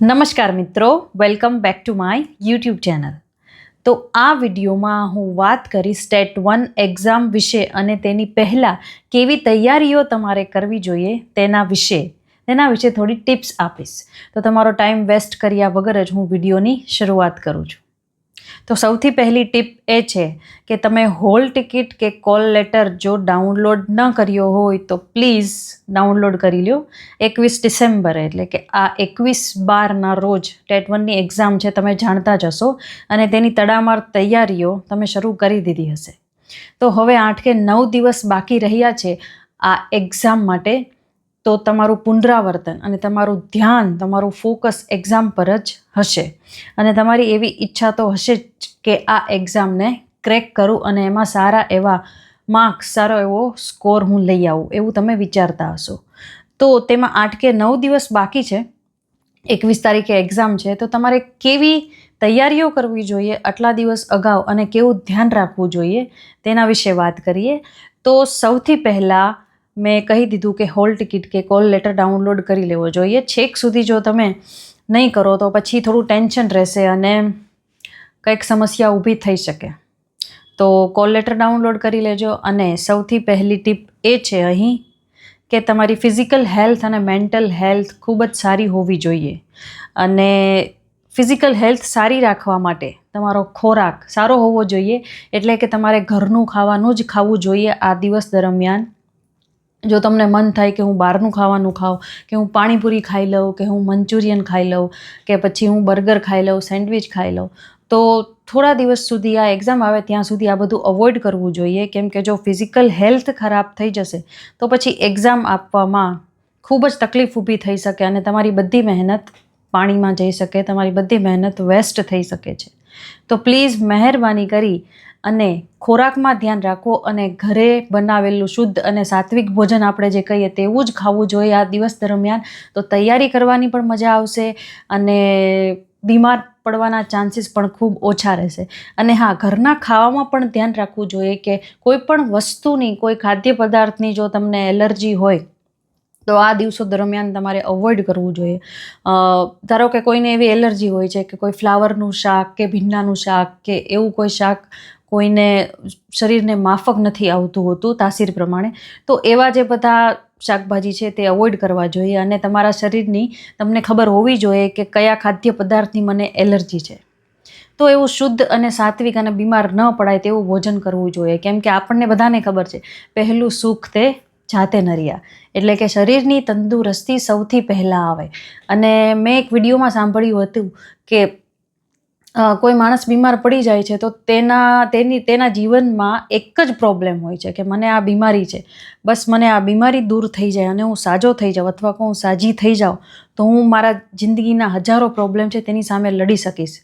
નમસ્કાર મિત્રો welcome back to my YouTube channel તો આ વિડીયોમાં હું વાત કરીશ સ્ટેટ વન એક્ઝામ વિશે અને તેની પહેલાં કેવી તૈયારીઓ તમારે કરવી જોઈએ તેના વિશે તેના વિશે થોડી ટિપ્સ આપીશ. તો તમારો ટાઈમ વેસ્ટ કર્યા વગર જ હું વિડીયોની શરૂઆત કરું છું. તો સૌથી પહેલી ટીપ એ છે કે તમે હોલ ટિકિટ કે કોલ લેટર જો ડાઉનલોડ ન કર્યો હોય તો પ્લીઝ ડાઉનલોડ કરી લ્યો. એકવીસ ડિસેમ્બરે એટલે કે આ એકવીસ બારના રોજ ટેટ વનની એક્ઝામ છે, તમે જાણતા જ હશો. અને તેની તડામાર તૈયારીઓ તમે શરૂ કરી દીધી હશે. તો હવે આઠ કે નવ દિવસ બાકી રહ્યા છે આ એક્ઝામ માટે. તો તમારું પુનરાવર્તન અને તમારું ધ્યાન, તમારું ફોકસ એક્ઝામ પર જ હશે. અને તમારી એવી ઈચ્છા તો હશે જ કે આ એક્ઝામને ક્રેક કરું અને એમાં સારા એવા માર્ક્સ સારો એવો સ્કોર હું લઈ આવું, એવું તમે વિચારતા હશો. તો તેમાં આઠ કે નવ દિવસ બાકી છે. એકવીસ તારીખે એક્ઝામ છે. તો તમારે કેવી તૈયારીઓ કરવી જોઈએ, આટલા દિવસ અગાઉ અને કેવું ધ્યાન રાખવું જોઈએ, તેના વિશે વાત કરીએ. તો સૌથી પહેલાં મેં કહી દીધું કે હોલ ટિકિટ કે કોલ લેટર ડાઉનલોડ કરી લેવો જોઈએ. છેક સુધી જો તમે નહીં કરો તો પછી થોડું ટેન્શન રહેશે અને કંઈક સમસ્યા ઊભી થઈ શકે. તો કોલ લેટર ડાઉનલોડ કરી લેજો અને સૌથી પહેલી ટીપ એ છે અહીં કે તમારી ફિઝિકલ હેલ્થ અને મેન્ટલ હેલ્થ ખૂબ જ સારી હોવી જોઈએ. અને ફિઝિકલ હેલ્થ સારી રાખવા માટે તમારો ખોરાક સારો હોવો જોઈએ. એટલે કે તમારે ઘરનું ખાવાનું જ ખાવું જોઈએ આ દિવસ દરમિયાન. જો તમને મન થાય કે હું બહારનું ખાવાનું ખાઉં, કે હું પાણીપુરી ખાઈ લઉં, કે હું મંચુરિયન ખાઈ લઉં, કે પછી હું બર્ગર ખાઈ લઉં, સેન્ડવિચ ખાઈ લઉં, તો થોડા દિવસ સુધી આ એક્ઝામ આવે ત્યાં સુધી આ બધું અવોઇડ કરવું જોઈએ. કેમ કે જો ફિઝિકલ હેલ્થ ખરાબ થઈ જશે, તો પછી એક્ઝામ આપવામાં ખૂબ જ તકલીફ ઊભી થઈ શકે અને તમારી બધી મહેનત પાણીમાં જઈ શકે, તમારી બધી મહેનત વેસ્ટ થઈ શકે છે. તો પ્લીઝ મહેરબાની કરી અને ખોરાકમાં ધ્યાન રાખો અને ઘરે બનાવેલું શુદ્ધ અને સાત્વિક ભોજન આપણે જે કહીએ તેવું જ ખાવું જોઈએ આ દિવસ દરમિયાન. તો તૈયારી કરવાની પણ મજા આવશે અને બીમાર પડવાના ચાન્સીસ પણ ખૂબ ઓછા રહેશે. અને હા, ઘરના ખાવામાં પણ ધ્યાન રાખવું જોઈએ કે કોઈ પણ વસ્તુની, કોઈ ખાદ્ય પદાર્થની જો તમને એલર્જી હોય, તો આ દિવસો દરમિયાન તમારે અવોઇડ કરવું જોઈએ. ધારો કે કોઈને એવી એલર્જી હોય છે કે કોઈ ફ્લાવરનું શાક કે ભીંડાનું શાક કે એવું કોઈ શાક કોઈને શરીરને માફક નથી આવતું હોતું તાસીર પ્રમાણે. તો એવા જે બધા શાકભાજી છે તે અવોઇડ કરવા જોઈએ અને તમારા શરીરની તમને ખબર હોવી જોઈએ કે કયા ખાદ્ય પદાર્થની મને એલર્જી છે. તો એવું શુદ્ધ અને સાત્વિક અને બીમાર ન પડાય તેવું ભોજન કરવું જોઈએ. કેમ કે આપણને બધાને ખબર છે, પહેલું સુખ તે જાતે નરિયા. એટલે કે શરીરની તંદુરસ્તી સૌથી પહેલાં આવે. અને મેં એક વિડીયોમાં સાંભળ્યું હતું કે કોઈ માણસ બીમાર પડી જાય છે, તો તેના, તેની, તેના જીવનમાં એક જ પ્રોબ્લેમ હોય છે કે મને આ બીમારી છે. બસ મને આ બીમારી દૂર થઈ જાય અને હું સાજો થઈ જાઉં અથવા કે હું સાજી થઈ જાઉં, તો હું મારા જિંદગીના હજારો પ્રોબ્લેમ છે તેની સામે લડી શકીશ.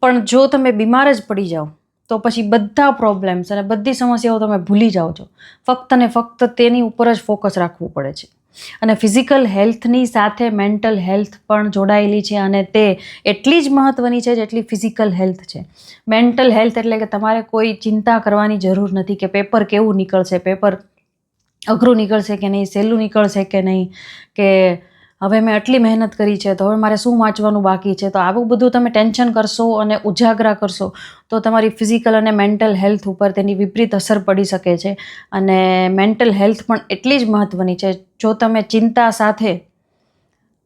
પણ જો તમે બીમાર જ પડી જાઓ, તો પછી બધા પ્રોબ્લેમ્સ અને બધી સમસ્યાઓ તમે ભૂલી જાઓ છો. ફક્ત ને ફક્ત તેની ઉપર જ ફોકસ રાખવું પડે છે. અને ફિઝિકલ હેલ્થની સાથે મેન્ટલ હેલ્થ પણ જોડાયેલી છે અને તે એટલી જ મહત્ત્વની છે જેટલી ફિઝિકલ હેલ્થ છે. મેન્ટલ હેલ્થ એટલે કે તમારે કોઈ ચિંતા કરવાની જરૂર નથી કે પેપર કેવું નીકળશે, પેપર અઘરું નીકળશે કે નહીં, સહેલું નીકળશે કે નહીં, કે હવે મેં આટલી મહેનત કરી છે, તો હવે મારે શું વાંચવાનું બાકી છે? તો આવું બધું તમે ટેન્શન કરશો અને ઉજાગરા કરશો, તો તમારી ફિઝિકલ અને મેન્ટલ હેલ્થ ઉપર તેની વિપરીત અસર પડી શકે છે. અને મેન્ટલ હેલ્થ પણ એટલી જ મહત્ત્વની છે, જો તમે ચિંતા સાથે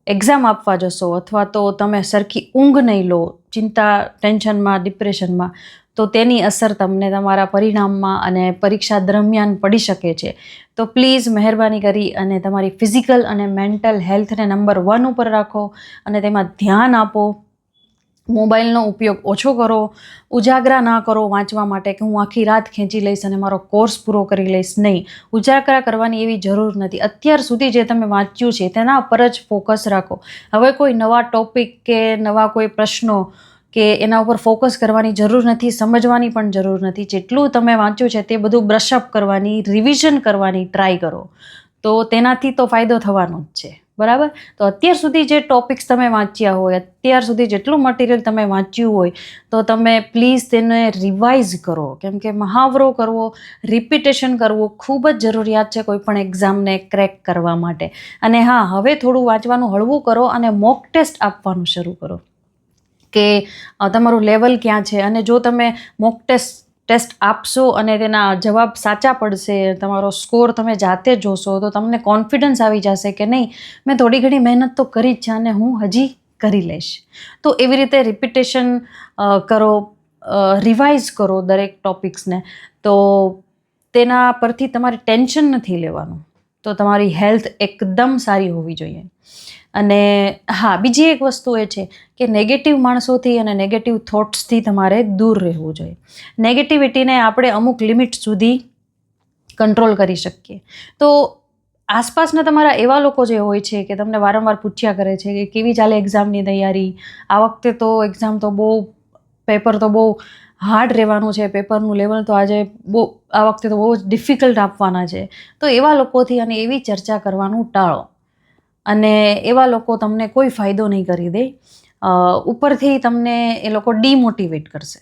એક્ઝામ આપવા જશો અથવા તો તમે સરખી ઊંઘ નહીં લો, ચિંતા, ટેન્શનમાં, ડિપ્રેશનમાં તો તેની અસર તમને તમારા પરિણામમાં અને પરીક્ષા દરમિયાન પડી શકે છે. તો પ્લીઝ મહેરબાની કરી અને તમારી ફિઝિકલ અને મેન્ટલ હેલ્થને નંબર વન ઉપર રાખો અને તેમાં ધ્યાન આપો. મોબાઈલનો ઉપયોગ ઓછો કરો. ઉજાગરા ના કરો વાંચવા માટે કે હું આખી રાત ખેંચી લઈશ અને મારો કોર્સ પૂરો કરી લઈશ. નહીં. ઉજાગરા કરવાની એવી જરૂર નથી. અત્યાર સુધી જે તમે વાંચ્યું છે તેના પર જ ફોકસ રાખો. હવે કોઈ નવા ટોપિક કે નવા કોઈ પ્રશ્નો કે એના ઉપર ફોકસ કરવાની જરૂર નથી, સમજવાની પણ જરૂર નથી. જેટલું તમે વાંચ્યું છે તે બધું બ્રશઅપ કરવાની રિવિઝન કરવાની ટ્રાય કરો. તો તેનાથી તો ફાયદો થવાનો જ છે. બરાબર? તો અત્યાર સુધી જે ટોપિક્સ તમે વાંચ્યા હોય, અત્યાર સુધી જેટલું મટીરિયલ તમે વાંચ્યું હોય, તો તમે પ્લીઝ તેને રિવાઇઝ કરો. કેમ કે મહાવરો કરવો રિપીટેશન કરવું ખૂબ જ જરૂરિયાત છે કોઈપણ એક્ઝામને ક્રેક કરવા માટે. અને હા, હવે થોડું વાંચવાનું હળવું કરો અને મોક ટેસ્ટ આપવાનું શરૂ કરો. કે તમારું લેવલ ક્યાં છે? અને જો તમે મોક ટેસ્ટ ટેસ્ટ આપશો અને તેના જવાબ સાચા પડશે, તમારો સ્કોર તમે જાતે જોશો, તો તમને કોન્ફિડન્સ આવી જશે કે નહીં, મેં થોડી ઘણી મહેનત તો કરી જ છે અને હું હજી કરી લઈશ. તો એવી રીતે રિપીટેશન કરો રિવાઇઝ કરો દરેક ટોપિક્સને. તો તેના પરથી તમારે ટેન્શન નથી લેવાનું. તો તમારી હેલ્થ એકદમ સારી હોવી જોઈએ. અને હા, બીજી એક વસ્તુ એ છે કે નેગેટિવ માણસોથી અને નેગેટિવ થોટ્સથી તમારે દૂર રહેવું જોઈએ. નેગેટિવિટીને આપણે અમુક લિમિટ સુધી કંટ્રોલ કરી શકીએ. તો આસપાસના તમારા એવા લોકો જે હોય છે કે તમને વારંવાર પૂછ્યા કરે છે કે કેવી ચાલે એક્ઝામની તૈયારી? આ વખતે તો એક્ઝામ તો બહુ પેપર તો બહુ હાર્ડ રહેવાનું છે. પેપરનું લેવલ તો આજે બહુ, આ વખતે તો બહુ જ ડિફિકલ્ટ આપવાના છે. તો એવા લોકોથી અને એવી ચર્ચા કરવાનું ટાળો. અને એવા લોકો તમને કોઈ ફાયદો નહીં કરી દે. ઉપરથી તમને એ લોકો ડીમોટિવેટ કરશે.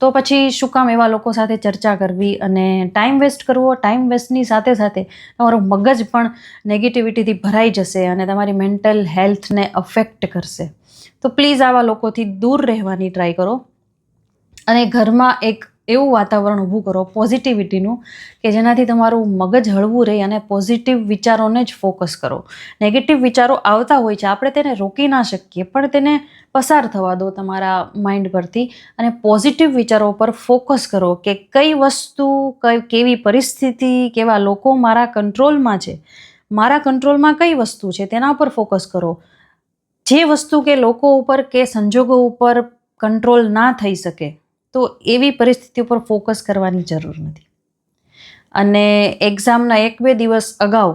તો પછી શું કામ એવા લોકો સાથે ચર્ચા કરવી અને ટાઈમ વેસ્ટ કરવો? ટાઈમ વેસ્ટની સાથે સાથે તમારું મગજ પણ નેગેટિવિટીથી ભરાઈ જશે અને તમારી મેન્ટલ હેલ્થને અફેક્ટ કરશે. તો પ્લીઝ આવા લોકોથી દૂર રહેવાની ટ્રાય કરો. અને ઘરમાં એક એવું વાતાવરણ ઊભું કરો પોઝિટિવિટીનું કે જેનાથી તમારું મગજ હળવું રહે અને પોઝિટિવ વિચારોને જ ફોકસ કરો. નેગેટિવ વિચારો આવતા હોય છે, આપણે તેને રોકી ના શકીએ, પણ તેને પસાર થવા દો તમારા માઇન્ડ પરથી અને પોઝિટિવ વિચારો પર ફોકસ કરો કે કઈ વસ્તુ, કઈ, કેવી પરિસ્થિતિ, કેવા લોકો મારા કંટ્રોલમાં છે. મારા કંટ્રોલમાં કઈ વસ્તુ છે, તેના પર ફોકસ કરો. જે વસ્તુ કે લોકો ઉપર, કે સંજોગો ઉપર કંટ્રોલ ના થઈ શકે તો એવી પરિસ્થિતિ ઉપર ફોકસ કરવાની જરૂર નથી. અને એક્ઝામના એક બે દિવસ અગાઉ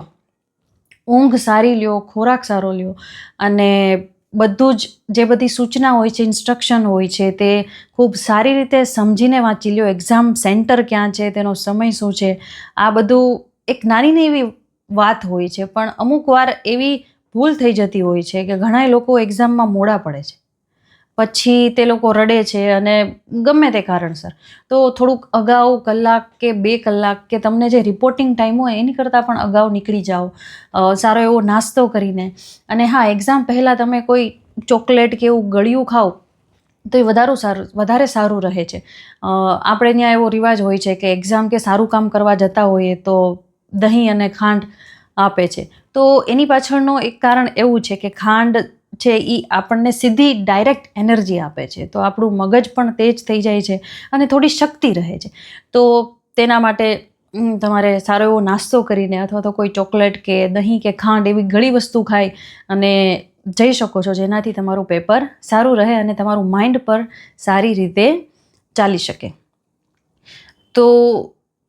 ઊંઘ સારી લ્યો, ખોરાક સારો લ્યો અને બધું જ જે બધી સૂચના હોય છે ઇન્સ્ટ્રક્શન હોય છે તે ખૂબ સારી રીતે સમજીને વાંચી લ્યો. એક્ઝામ સેન્ટર ક્યાં છે, તેનો સમય શું છે, આ બધું એક નાની એવી વાત હોય છે. પણ અમુક વાર એવી ભૂલ થઈ જતી હોય છે કે ઘણા લોકો એક્ઝામમાં મોડા પડે છે. પછી તે લોકો રડે છે અને ગમે તે કારણસર. તો થોડુંક અગાઉ કલાક કે બે કલાક કે તમને જે રિપોર્ટિંગ ટાઈમ હોય એની કરતાં પણ અગાઉ નીકળી જાઓ. સારો એવો નાસ્તો કરીને. અને હા એક્ઝામ પહેલાં તમે કોઈ ચોકલેટ કે એવું ગળ્યું ખાઓ, તો એ વધારું સારું, વધારે સારું રહે છે. આપણે ત્યાં એવો રિવાજ હોય છે કે એક્ઝામ કે સારું કામ કરવા જતા હોઈએ તો દહીં અને ખાંડ આપે છે. તો એની પાછળનો એક કારણ એવું છે કે ખાંડ છે એ આપણને સીધી ડાયરેક્ટ એનર્જી આપે છે. તો આપણું મગજ પણ તેજ થઈ જાય છે અને થોડી શક્તિ રહે છે. તો તેના માટે તમારે સારો એવો નાસ્તો કરીને અથવા તો કોઈ ચોકલેટ કે દહીં કે ખાંડ એવી ઘણી વસ્તુ ખાઈ અને જઈ શકો છો જેનાથી તમારું પેપર સારું રહે અને તમારું માઇન્ડ પર સારી રીતે ચાલી શકે. તો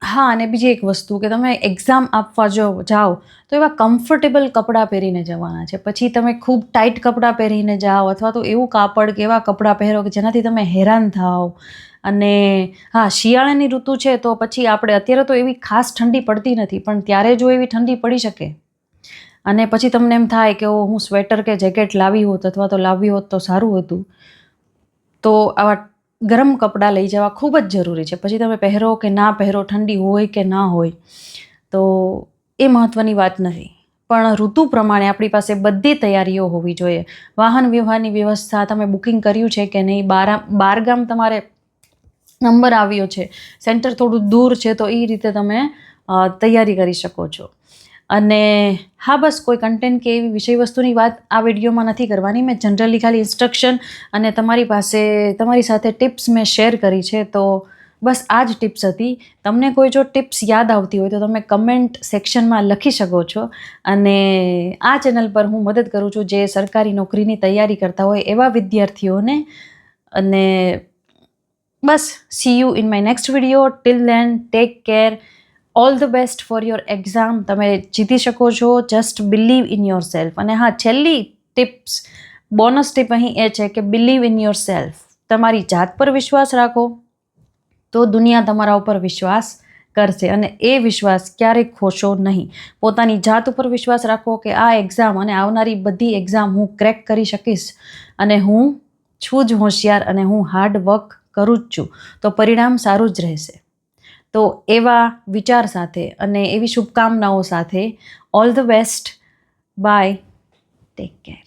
હા, અને બીજી એક વસ્તુ કે તમે એક્ઝામ આપવા જો જાઓ, તો એવા કમ્ફર્ટેબલ કપડાં પહેરીને જવાના છે. પછી તમે ખૂબ ટાઈટ કપડાં પહેરીને જાઓ, અથવા તો એવું કાપડ કે એવા કપડાં પહેરો કે જેનાથી તમે હેરાન થાઓ. અને હા, શિયાળાની ઋતુ છે, તો પછી આપણે અત્યારે તો એવી ખાસ ઠંડી પડતી નથી, પણ ત્યારે જો એવી ઠંડી પડી શકે, અને પછી તમને એમ થાય કે હું સ્વેટર કે જેકેટ લાવી હોત અથવા તો લાવી હોત તો સારું હતું, તો આવા ગરમ કપડાં લઈ જવા ખૂબ જ જરૂરી છે. પછી તમે પહેરો કે ના પહેરો, ઠંડી હોય કે ના હોય, તો એ મહત્ત્વની વાત નથી. પણ ઋતુ પ્રમાણે આપણી પાસે બધી તૈયારીઓ હોવી જોઈએ. વાહન વ્યવહારની વ્યવસ્થા તમે બુકિંગ કર્યું છે કે નહીં, બારા બારગામ તમારે નંબર આવ્યો છે, સેન્ટર થોડું દૂર છે, તો એ રીતે તમે તૈયારી કરી શકો છો. અને હા, બસ કોઈ કન્ટેન્ટ કે એવી વિષય વસ્તુની વાત આ વિડીયોમાં નથી કરવાની. મેં જનરલી ખાલી ઇન્સ્ટ્રક્શન અને તમારી પાસે, તમારી સાથે ટિપ્સ મેં શેર કરી છે. તો બસ આ જ ટિપ્સ હતી. તમને કોઈ જો ટિપ્સ યાદ આવતી હોય તો તમે કમેન્ટ સેક્શનમાં લખી શકો છો. અને આ ચેનલ પર હું મદદ કરું છું જે સરકારી નોકરીની તૈયારી કરતા હોય એવા વિદ્યાર્થીઓને. અને બસ see you in my next video till then take care all the best for your exam તમે જીતી શકો છો. Just believe in yourself અને હા, છેલ્લી ટિપ્સ બોનસ ટીપ અહીં એ છે કે બિલીવ ઇન યોર સેલ્ફ તમારી જાત પર વિશ્વાસ રાખો. તો દુનિયા તમારા ઉપર વિશ્વાસ કરશે અને એ વિશ્વાસ ક્યારેય ખોશો નહીં. પોતાની જાત ઉપર વિશ્વાસ રાખો કે આ એક્ઝામ અને આવનારી બધી એક્ઝામ હું ક્રેક કરી શકીશ અને હું છું જ હોશિયાર અને હું હાર્ડ વર્ક કરું જ છું. તો પરિણામ સારું જ રહેશે. તો એવા વિચાર સાથે અને એવી શુભકામનાઓ સાથે all the best bye take care